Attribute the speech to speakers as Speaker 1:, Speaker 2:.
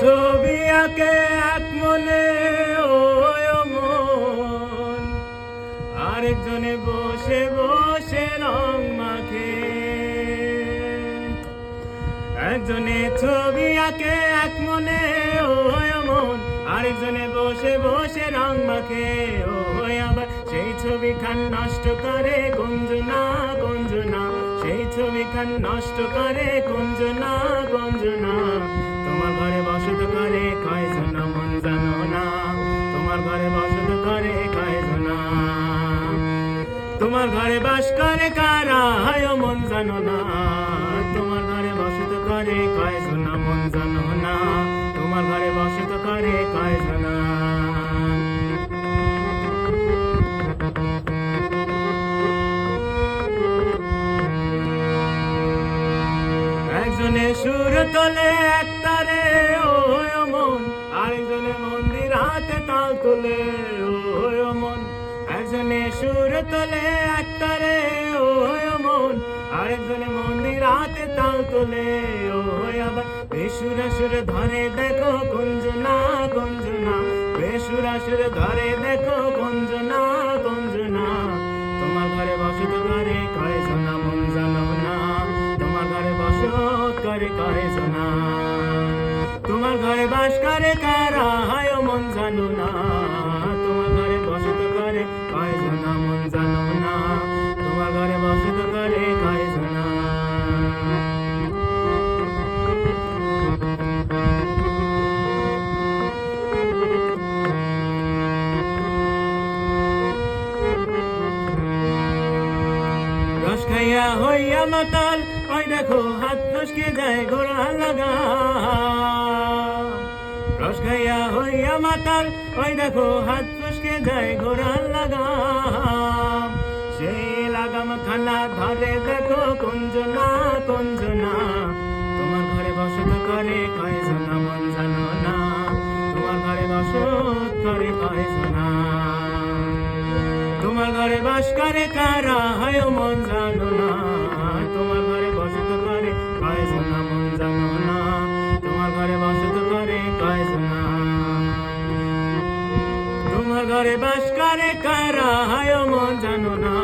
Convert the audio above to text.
Speaker 1: ছবি আঁকে এক মনে মন আরেকজনে বসে বসে রং মাখে। একজনে ছবি আঁকে এক মনে মন আরেকজনে বসে বসে রং মাখে ও আবার সেই ছবি খান নষ্ট করে, গুঞ্জনা গুঞ্জনা। সেই ছবি খান নষ্ট করে, গুঞ্জনা গুঞ্জনা। তোমার তোমার ঘরে বাস করে কারা? হায় মন জানো না। তোমার ঘরে বসত করে কয়জন মন জানো না। তোমার ঘরে বসত করে কয়জন একজনে সুর তোলে একতারে ও মন। আরেকজনে মন্দির হাতে তাল তোলে। একজনে সুর তোলে, একতারে ও মন আরেকজনে মন্দির হাতে তাল তোলে ও আবার। বেসুরা সুরে ধরে দেখো কুঞ্জনা কুঞ্জনা বেসুরা সুরে ধরে দেখো কুঞ্জনা কুঞ্জনা তোমার ঘরে বসত করে কয়জন মন জানো না। তোমার ঘরে বসত করে কয়জন তোমার ঘরে বাস করে কারা, হায় মন জানো না। রস খাইয়া হইয়া মাতাল। ওই দেখো, হাত ফসকে যায় ঘোড়া লাগা। রস খাইয়া হইয়া মাতাল, ওই দেখো, হাত ফসকে যায় ঘোড়া লাগা। সেই লাগাম খানা ধরে দেখো, কুঞ্জনা কুঞ্জনা। তোমার ঘরে বসত করে কয় কয়জনা মন জানো না। তোমার ঘরে বসত করে কয়জনা তোমার ঘরে বাস করে কারা? হয় মন জানো না। তোমার ঘরে বসত করে কয় শোনা মন জানো না। তোমার ঘরে বসত করে কয় শোনা তোমার ঘরে বাস করে কারা? হয় মন জানো না।